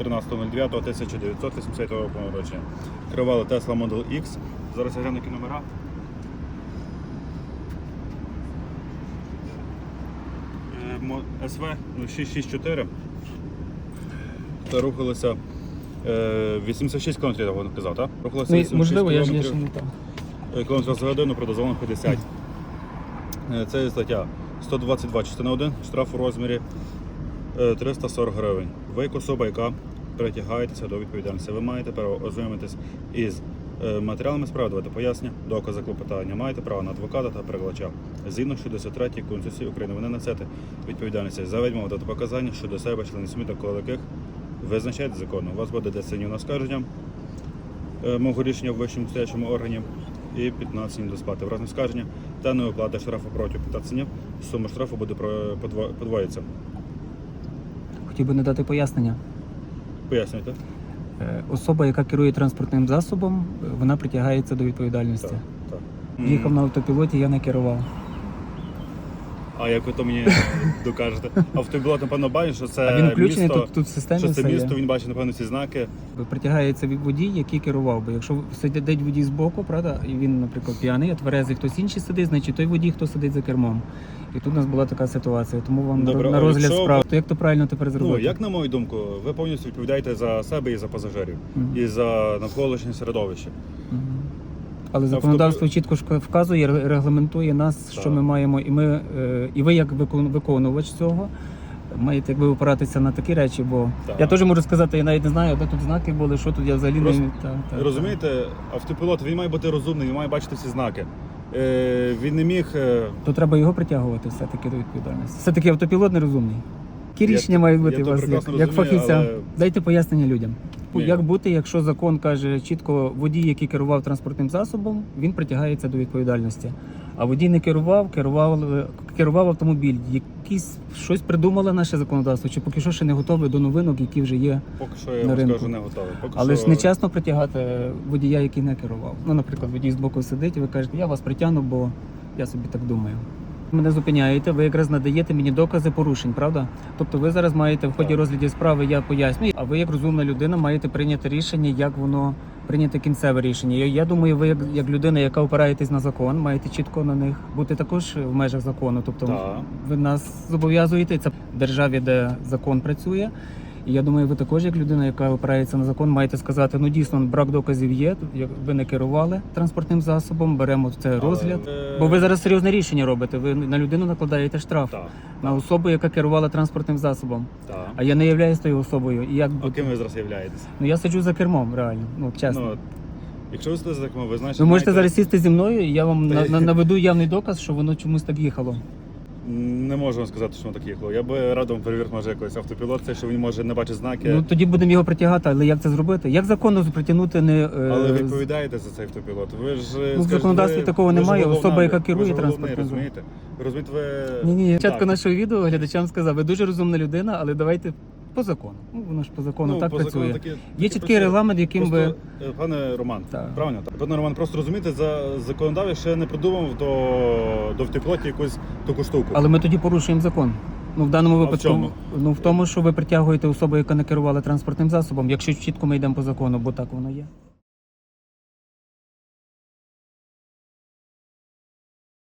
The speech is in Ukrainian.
13.09.1980 року народження. Керували Tesla Model X. Зараз я гляну які номера. Е, СВ 0664. Та рухалися е, 86 км, я вам казав, так? Рухалися Ну, 86 можливо, я ж не так. Кілометрів за годину продозволено 50. Е, Це стаття 122 частина 1, штраф у розмірі е, 340 гривень. Ви як особа, яка притягаєтеся до відповідальності. Ви маєте право ознайомитись із е, матеріалами справи, давати пояснення, докази клопотання. Маєте право на адвоката та перекладача. Згідно 63 Конституції України, ви не несете відповідальності за відмову дати показання щодо себе, членів сім'ї, довкола яких визначається законом. У вас буде 10 днів на скарження е, мого рішення в вищому стоячому органі і 15 днів до сплати. В разі скарження та неоплати штрафу протягом 15 днів сума штрафу буде подвоїться. Хотів би надати пояснення. Пояснюйте. Е, Особа, яка керує транспортним засобом, е, вона притягається до відповідальності. Так, так. Їхав на автопілоті, я не керував. А як ви то мені докажете? Автопілот, напевно, бачить, що це а він включений місто, тут, тут в системі що це все є. місто, він бачить, напевно, ці знаки. Притягається від водій, який керував би. Якщо сидить водій збоку, правда, і він, наприклад, п'яний, а тверезий хтось інший сидить, значить той водій, хто сидить за кермом. І тут у нас була така ситуація. Тому вам Добре, на а розгляд якщо справ. То як то правильно тепер зробити? Ну, як на мою думку, ви повністю відповідаєте за себе і за пасажирів, Мгм. і за навколишнє середовище. Мгм. Але законодавство чітко ж вказує, ре- регламентує нас, що Так. ми маємо, і ми, е, і ви, як викон- виконувач цього, маєте якби опиратися на такі речі, бо Так. я теж можу сказати, я навіть не знаю, де тут знаки були, що тут я взагалі не та, та, Розумієте, автопілот він має бути розумний, він має бачити всі знаки. Е, він не міг. е, То треба його притягувати все-таки до відповідальності. Все-таки автопілот нерозумний. Які рішення мають бути я у вас як, як фахівця? але- Дайте пояснення людям. Ні. Як бути, якщо закон каже чітко, водій, який керував транспортним засобом, він притягається до відповідальності. А водій не керував, керував, керував автомобіль. Якісь щось придумало наше законодавство, чи поки що ще не готове до новинок, які вже є. Поки що я На ринку. скажу не готовий. Поки Але що... ж не чесно притягати водія, який не керував. Ну, наприклад, водій з боку сидить, і ви кажете, я вас притягну, бо я собі так думаю. Мене зупиняєте, ви якраз надаєте мені докази порушень, правда? Тобто ви зараз маєте в ході розгляду справи, я пояснюю, а ви як розумна людина маєте прийняти рішення, як воно прийняти кінцеве рішення. Я, я думаю, ви як, як людина, яка опираєтесь на закон, маєте чітко на них бути також в межах закону. Тобто Так. ви нас зобов'язуєте це в державі, де закон працює. І я думаю, ви також, як людина, яка опирається на закон, маєте сказати, ну дійсно брак доказів є. як Ви не керували транспортним засобом, беремо це розгляд. е, Бо ви зараз серйозне рішення робите. Ви на людину накладаєте штраф Так, на особу, яка керувала транспортним засобом. так. А я не являюсь тою особою. І як А ким ви зараз являєтесь? Ну я сиджу за кермом, реально. Ну чесно. Ну, якщо ви сидите за кермом, ви знаєте, ви можете маєте- зараз сісти зі мною, і я вам наведу явний доказ, що воно чомусь так їхало. Не можу вам сказати, що воно так їхало. Я би радив вам перевірити, може, якийсь автопілот, це що він може не бачить знаки. Ну тоді будемо його притягати, але як це зробити? Як законно притягнути не е, Але ви відповідаєте за цей автопілот. Ви ж в скажете, законодавстві ви- такого ви ж немає. головна, Особа, яка ви- керує ви головний, транспортним розумієте? Розумієте, ви Ні, ні, Так. початку нашого відео глядачам сказав, ви дуже розумна людина, але давайте по закону. Ну воно ж по закону Ну, так по працює. закону таке- Є чіткий працює. регламент, яким ви. Просто, е, пане Роман, Так. правильно так. Пане Роман, просто розумієте, за законодавець ще не придумав до, до втеплоті якусь таку штуку. Але ми тоді порушуємо закон. Ну в даному випадку, чому? ну в тому, що ви притягуєте особу, яка не керувала транспортним засобом, якщо чітко ми йдемо по закону, бо так воно є.